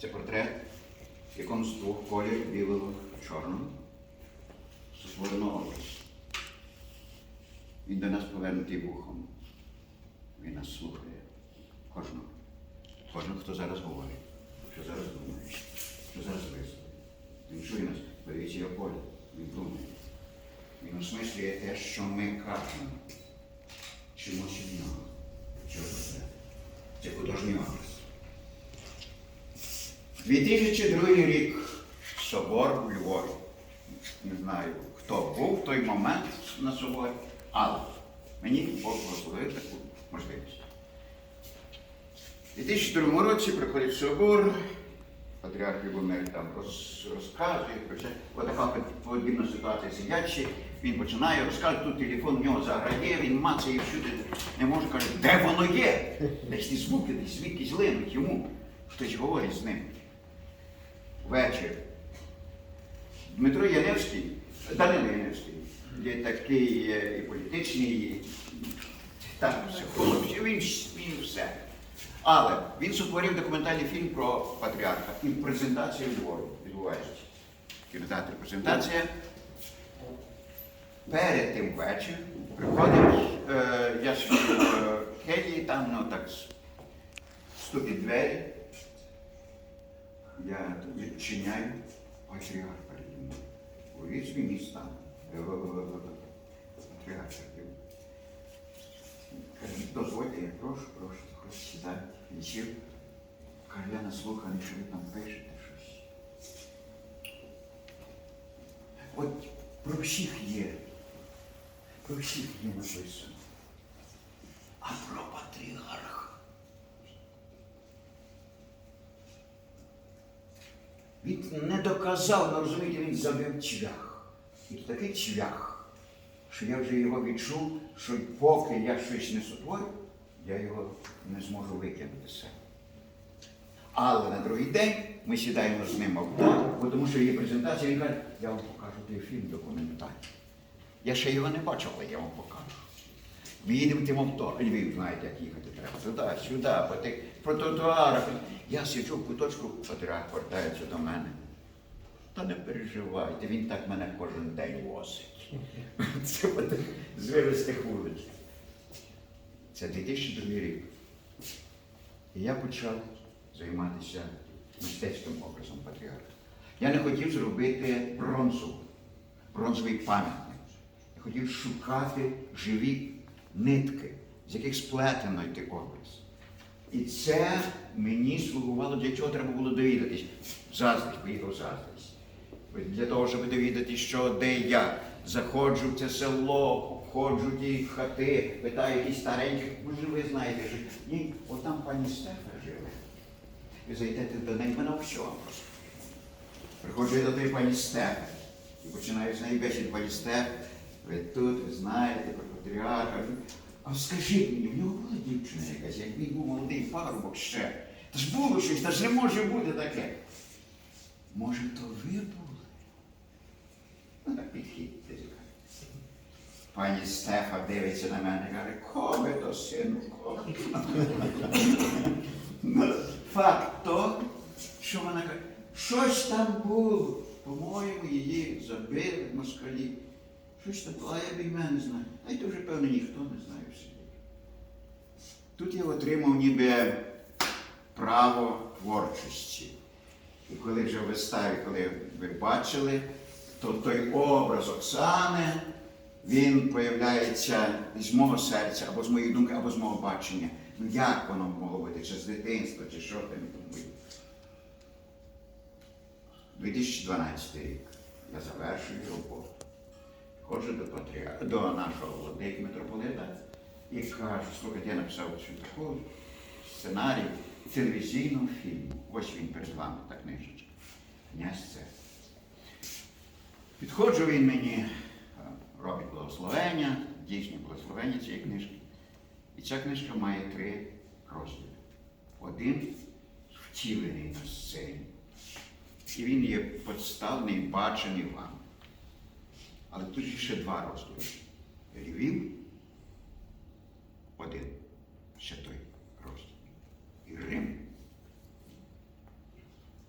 Це портрет, в якому з двох кольорів білого чорного створено образ. Він до нас повернутий вухом. Він нас слухає. Кожного. Кожного, хто зараз говорить, що зараз думає, що зараз висловить. Він чує нас, подивіться його поле, він думає. Він осмислює те, що ми кажемо. Чимось від нього. Чого це? Це художній образ. 2002 рік собор у Львові. Не знаю, хто був в той момент на соборі, але мені Бог благословив таку можливість. У 2002 році приходить собор, патріарх Любомир там роз, розказує, про це. Отака подібна ситуація сидячи, він починає розказувати, тут телефон в нього заграє, він мацає всюди, не може каже, де воно є? Десь ті звуки, десь звідки линуть йому. Хтось говорить з ним. Вечір. Дмитро Яневський, Данило Яневський, є такий е, і політичний, і так, психолог, він, він все. Але він сотворив документальний фільм про патріарха і презентація Львові відбувається. Кінотеатр презентація. Перед тим вечір приходить, е, я сидів в Києві, там ну, так ступить двері. Я відчиняю патріарх перед ним. Увіть свій міста. Патріарх. Каже, дозвольте, я прошу, прошу, прошу сідати. Він сів. Каже, я наслуханий, що ви там пишете щось. От про всіх є. Про всіх є написано. А про патріарха. Він не доказав, але розумієте, він завів цвях. І такий цвях, що я вже його відчув, що поки я щось не сотворю, я його не зможу викинути себе. Але на другий день ми сідаємо з ним авто, тому що є презентація, він каже, я вам покажу той фільм документальний. Я ще його не бачив, але я вам покажу. Ми їдемо тим авто, Львів, знаєте, як їхати треба. Туди, сюди, по тих тротуарах. Я сиджу в куточку, патріарх повертається до мене. Та не переживайте, він так мене кожен день возить. Це по тих звиристих вулиць. Це 2002 рік. І я почав займатися мистецьким образом патріарха. Я не хотів зробити бронзу, бронзовий пам'ятник. Я хотів шукати живі нитки, з яких сплетено йти образ. І це мені слугувало, для чого треба було довідатись. Заздрість, поїхав заздрість. Для того, щоб довідатись, що де я. Заходжу в це село, обходжу ті хати, питаю якісь стареньких, може ви знаєте, що ні, от там пані Стефа живе. Ви зайдете до неї, мене всього просто. Приходжу я до тої пані Стефи і починаю з неї бесід пані Стеф. Ви тут, ви знаєте про патріарха. А скажіть мені, в нього була дівчина якась, як він був молодий парубок ще. Та ж було щось, та ж не може бути таке. Може, то ви були? Ну так підхідьте. Пані Стефа дивиться на мене і каже, кого то сину, кого? Ну, Факт то, що вона каже, щось там було. По-моєму, її забили москалі. Щось там було, а я б і мене знаю. А й вже, певно, ніхто не знає в селі. Тут я отримав ніби право творчості. І коли вже в виставі, коли ви бачили, то той образ Оксани, він появляється з мого серця, або з моєї думки, або з мого бачення. Ну як воно могло бути, чи з дитинства, чи що там тому. 2012 рік. Я завершую роботу. Ходжу до патріарха, до нашого владики митрополита і кажу, слухайте, я написав таку сценарій телевізійного фільму. Ось він перед вами, та книжечка. Князь це. Підходжу він мені, е, робить благословення, дійсне благословення цієї книжки. І ця книжка має три розділи. Один втілений на сцені. І він є подставний, бачений вам. Але тут ще два розділи. Львів один, ще той розділ. І Рим.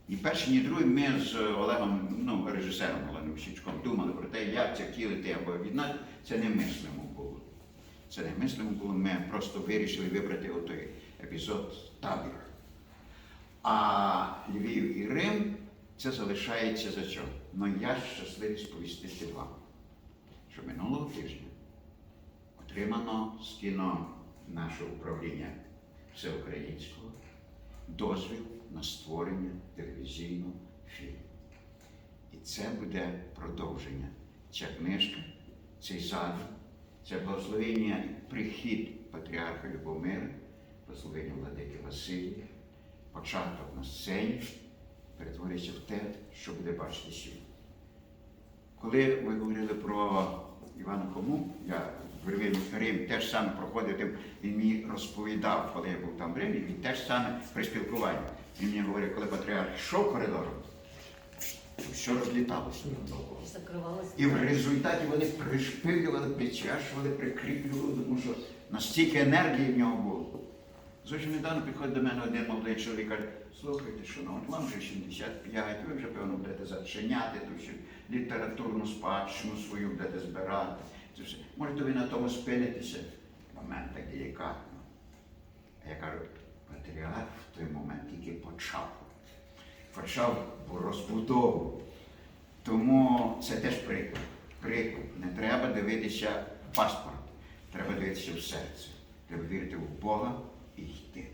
І перший, ні другий ми з Олегом, ну, режисером Оленом Щічком, думали про те, як це втілити або віднати. Це не мислимо було. Це не мислимо було, ми просто вирішили вибрати отой епізод табір. А Львів і Рим це залишається за що? Ну я щасливий сповістити вам, що минулого тижня отримано з кіно нашого управління всеукраїнського дозвіл на створення телевізійного фільму. І це буде продовження. Ця книжка, цей задум, це благословення прихід патріарха Любомира, благословення владики Василія, початок на сцені перетвориться в те, що буде бачити світ. Коли ви говорили про Івана Хому, я в Рим, Рим теж саме проходив, він мені розповідав, коли я був там в Римі, він теж саме при спілкуванні. Він мені говорив, коли патріарх йшов коридором, все розліталося. І в результаті вони пришпилювали, причашували, прикріплювали, тому що настільки енергії в нього було. Зовсім недавно підходить до мене один молодий чоловік каже, слухайте, ну, вам вже 75, ви вже, певно, будете зачиняти ту всю літературну спадщину свою будете збирати. Це все. Можете ви на тому спинитеся? Момент так делікатно. А я кажу, патріарх в той момент тільки почав. Почав розбудову. Тому це теж приклад. Приклад. Не треба дивитися в паспорт, треба дивитися в серце. Треба вірити в Бога і йти.